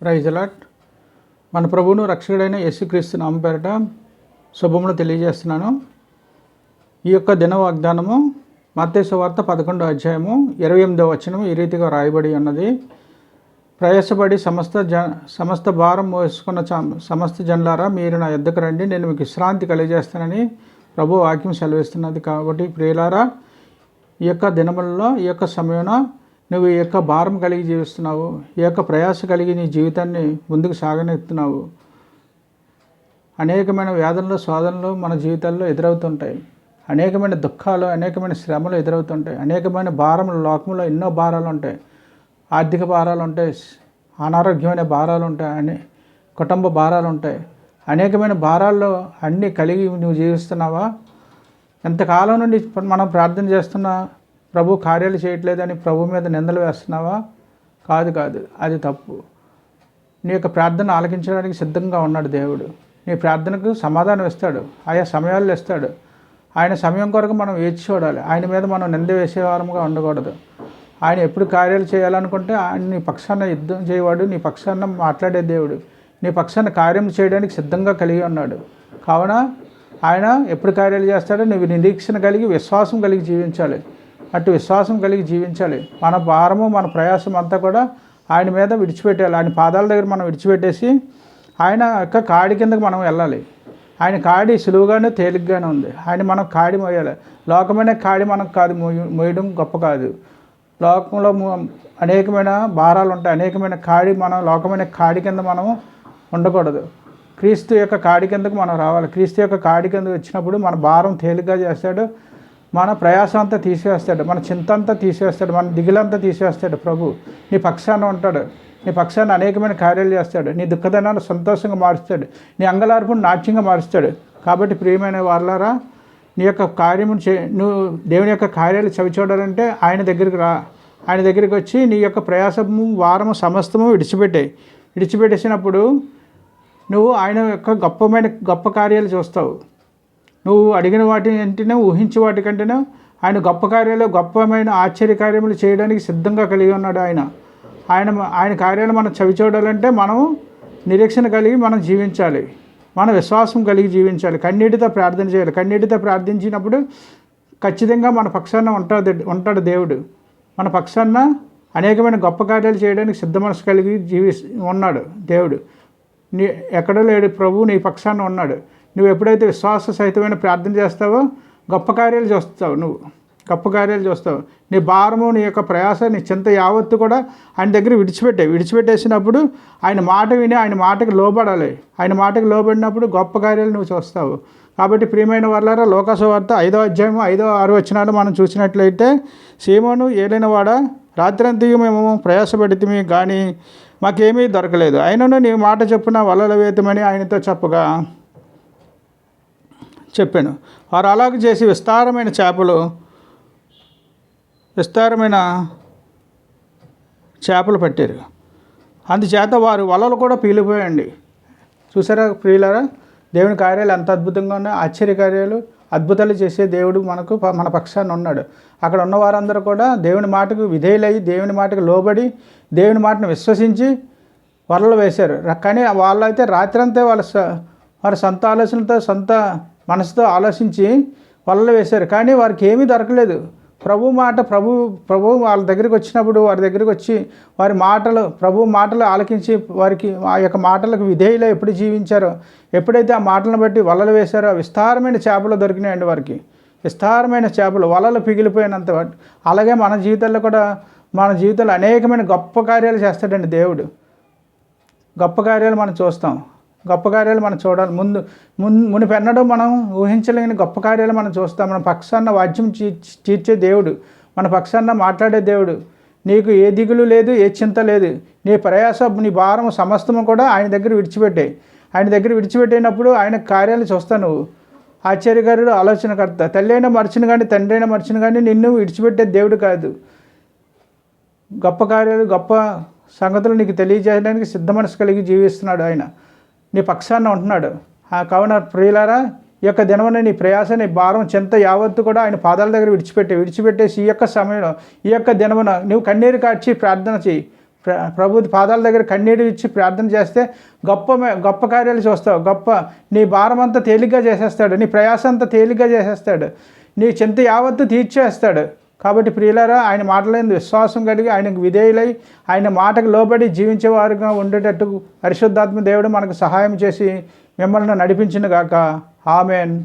Praise allot మన ప్రభువును రక్షకుడైన యేసుక్రీస్తు నామ పేరట శుభములు తెలియజేస్తున్నాను. ఈ యొక్క దిన వాగ్దానము మత్స్య వార్త పదకొండో అధ్యాయము ఇరవై ఎనిమిదో వచనం ఈ రీతిగా రాయబడి ఉన్నది. ప్రయాసపడి సమస్త జ సమస్త భారం మోసుకున్న సమస్త జనలారా మీరు నా ఎద్దకు రండి నేను మీకు విశ్రాంతి కలిగజేస్తానని ప్రభు వాక్యం సెలవిస్తున్నది. కాబట్టి ప్రియులారా ఈ యొక్క దినములలో ఈ యొక్క సమయంలో నువ్వు ఈ యొక్క భారం కలిగి జీవిస్తున్నావు ఈ యొక్క ప్రయాస కలిగి నీ జీవితాన్ని ముందుకు సాగనెత్తున్నావు అనేకమైన వ్యాధులు శోధనలు మన జీవితాల్లో ఎదురవుతుంటాయి. అనేకమైన దుఃఖాలు అనేకమైన శ్రమలు ఎదురవుతుంటాయి. అనేకమైన భారములు లోకంలో ఎన్నో భారాలు ఉంటాయి. ఆర్థిక భారాలు ఉంటాయి అనారోగ్యమైన భారాలు ఉంటాయి అనే కుటుంబ భారాలు ఉంటాయి. అనేకమైన భారాల్లో అన్నీ కలిగి నువ్వు జీవిస్తున్నావా? ఎంతకాలం నుండి మనం ప్రార్థన చేస్తున్నా ప్రభు కార్యాలు చేయట్లేదని ప్రభు మీద నిందలు వేస్తున్నావా? కాదు కాదు. అది తప్పు. నీ యొక్క ప్రార్థన ఆలకించడానికి సిద్ధంగా ఉన్నాడు దేవుడు. నీ ప్రార్థనకు సమాధానం ఇస్తాడు. ఆయా సమయాల్లో ఇస్తాడు. ఆయన సమయం కొరకు మనం వేచి చూడాలి. ఆయన మీద మనం నింద వేసేవారంగా ఉండకూడదు. ఆయన ఎప్పుడు కార్యాలు చేయాలనుకుంటే ఆయన నీ పక్షాన యుద్ధం చేయవాడు. నీ పక్షాన మాట్లాడే దేవుడు. నీ పక్షాన కార్యం చేయడానికి సిద్ధంగా కలిగి ఉన్నాడు. కావున ఆయన ఎప్పుడు కార్యాలు చేస్తాడో నువ్వు నిరీక్షణ కలిగి విశ్వాసం కలిగి జీవించాలి. అటు విశ్వాసం కలిగి జీవించాలి. మన భారము మన ప్రయాసం అంతా కూడా ఆయన మీద విడిచిపెట్టాలి ఆయన పాదాల దగ్గర మనం విడిచిపెట్టేసి ఆయన యొక్క కాడి కిందకి మనం వెళ్ళాలి. ఆయన కాడి సులువుగానే తేలిగ్గానే ఉంది. ఆయన మనం కాడి మోయాలి. లోకమైన కాడి మనకు కాదు మోయ మోయడం గొప్ప కాదు. లోకంలో అనేకమైన భారాలు ఉంటాయి. అనేకమైన కాడి మనం లోకమైన కాడి కింద మనం ఉండకూడదు. క్రీస్తు యొక్క కాడి కిందకు మనం రావాలి. క్రీస్తు యొక్క కాడి కిందకు వచ్చినప్పుడు మన భారం తేలిగ్గా చేస్తాడు. మన ప్రయాసం అంతా తీసివేస్తాడు మన చింత అంతా తీసివేస్తాడు మన దిగులంతా తీసివేస్తాడు ప్రభు. నీ పక్షాన ఉంటాడు నీ పక్షాన అనేకమైన కార్యాలు చేస్తాడు నీ దుఃఖదనాన్ని సంతోషంగా మారుస్తాడు నీ అంగలార్పును నాట్యంగా మారుస్తాడు. కాబట్టి ప్రియమైన వాళ్ళారా నీ యొక్క కార్యము చే నువ్వు దేవుని యొక్క కార్యాలు చవి చూడాలంటే ఆయన దగ్గరికి రా. ఆయన దగ్గరికి వచ్చి నీ యొక్క ప్రయాసము వారము సమస్తము విడిచిపెట్టాయి విడిచిపెట్టేసినప్పుడు నువ్వు ఆయన యొక్క గొప్పమైన గొప్ప కార్యాలు చూస్తావు. నువ్వు అడిగిన వాటి వెంటనే ఊహించే వాటికంటేనే ఆయన గొప్ప కార్యాలు గొప్పమైన ఆశ్చర్య కార్యములు చేయడానికి సిద్ధంగా కలిగి ఉన్నాడు ఆయన. ఆయన ఆయన కార్యాలు మనం చవి చూడాలంటే మనం నిరీక్షణ కలిగి మనం జీవించాలి. మన విశ్వాసం కలిగి జీవించాలి. కన్నీటితో ప్రార్థన చేయాలి. కన్నీటితో ప్రార్థించినప్పుడు ఖచ్చితంగా మన పక్షాన ఉంటాడు ఉంటాడు దేవుడు. మన పక్షాన అనేకమైన గొప్ప కార్యాలు చేయడానికి సిద్ధ మనసు కలిగి జీవి ఉన్నాడు దేవుడు. నీ ఎక్కడో లేడు ప్రభు నీ పక్షాన ఉన్నాడు. నువ్వు ఎప్పుడైతే విశ్వాస సహితమైన ప్రార్థన చేస్తావో గొప్ప కార్యాలు చూస్తావు నువ్వు. గొప్ప కార్యాలు చూస్తావు. నీ భారము నీ యొక్క ప్రయాస నీ చింత యావత్తు కూడా ఆయన దగ్గర విడిచిపెట్టే విడిచిపెట్టేసినప్పుడు ఆయన మాట విని ఆయన మాటకి లోబడాలి. ఆయన మాటకు లోబడినప్పుడు గొప్ప కార్యాలు నువ్వు చూస్తావు. కాబట్టి ప్రియమైన వాళ్ళారా లోకాసు వార్త ఐదో అధ్యాయం ఐదో ఆరు వచ్చినాలు మనం చూసినట్లయితే సీమోను ఏలైన వాడ మేము ప్రయాసపడితే కానీ మాకేమీ దొరకలేదు. అయినను నీ మాట చెప్పున వలల వేతమని ఆయనతో చెప్పగా చెప్పాను. వారు అలాగే చేసి విస్తారమైన చేపలు విస్తారమైన చేపలు పట్టారు. అందుచేత వారు వలలు కూడా పీలిపోయండి చూసారా ప్రియులారా? దేవుని కార్యాలు ఎంత అద్భుతంగా ఉన్నాయి ఆశ్చర్య కార్యాలు అద్భుతాలు చేసే దేవుడు మనకు ప- మన పక్షాన్ని ఉన్నాడు. అక్కడ ఉన్న వారందరూ కూడా దేవుని మాటకు విధేయులయ్యి దేవుని మాటకు లోబడి దేవుని మాటను విశ్వసించి వలలు వేశారు. కానీ వాళ్ళైతే రాత్రంతా వాళ్ళ స- వారి సొంత ఆలోచనలతో సొంత మనసుతో ఆలోచించి వలలు వేశారు. కానీ వారికి ఏమీ దొరకలేదు. ప్రభు మాట ప్రభు ప్రభు వాళ్ళ దగ్గరికి వచ్చినప్పుడు వారి దగ్గరికి వచ్చి వారి మాటలు ప్రభు మాటలు ఆలకించి వారికి ఆ యొక్క మాటలకు విధేయులు ఎప్పుడు జీవించారో ఎప్పుడైతే ఆ మాటలను బట్టి వలలు వేశారో విస్తారమైన చేపలు దొరికినాయండి వారికి. విస్తారమైన చేపలు వలలు పిగిలిపోయినంత అలాగే మన జీవితాల్లో కూడా మన జీవితంలో అనేకమైన గొప్ప కార్యాలు చేస్తాడండి దేవుడు. గొప్ప కార్యాలు మనం చూస్తాం. గొప్ప కార్యాలు మనం చూడాలి. ముందు మున్ మునిపెన్నడూ మనం ఊహించలేని గొప్ప కార్యాలు మనం చూస్తాం. మన పక్షాన్న వాద్యం తీర్చే దేవుడు మన పక్షాన్న మాట్లాడే దేవుడు నీకు ఏ దిగులు లేదు ఏ చింత లేదు. నీ ప్రయాస నీ భారం సమస్తము కూడా ఆయన దగ్గర విడిచిపెట్టాయి ఆయన దగ్గర విడిచిపెట్టినప్పుడు ఆయన కార్యాలు చూస్తావు నువ్వు. ఆశ్చర్యకారుడు ఆలోచనకర్త. తల్లి అయినా మర్చిన కానీ తండ్రి అయినా మర్చిన కానీ నిన్ను విడిచిపెట్టే దేవుడు కాదు. గొప్ప కార్యాలు గొప్ప సంగతులు నీకు తెలియజేయడానికి సిద్ధ మనసు కలిగి జీవిస్తున్నాడు ఆయన. నీ పక్షాన ఉంటున్నాడు. ఆ కావున ప్రియులారా ఈ యొక్క దినమున నీ ప్రయాస నీ భారం చింత యావత్తు కూడా ఆయన పాదాల దగ్గర విడిచిపెట్టి విడిచిపెట్టేసి ఈ యొక్క సమయంలో ఈ యొక్క దినమున నువ్వు కన్నీరు కాచి ప్రార్థన చేయి ప్ర ప్రభు పాదాల దగ్గర కన్నీరు ఇచ్చి ప్రార్థన చేస్తే గొప్ప గొప్ప కార్యాలు చూస్తావు. గొప్ప నీ భారం అంతా తేలిగ్గా చేసేస్తాడు. నీ ప్రయాసం అంతా తేలిగ్గా చేసేస్తాడు. నీ చింత యావత్తు తీర్చేస్తాడు. కాబట్టి ప్రియులారా ఆయన మాటలందు విశ్వాసం కలిగి ఆయనకు విధేయులై ఆయన మాటకు లోబడి జీవించేవారుగా ఉండేటట్టు పరిశుద్ధాత్మ దేవుడు మనకు సహాయం చేసి మిమ్మల్ని నడిపించిన గాక. ఆమెన్.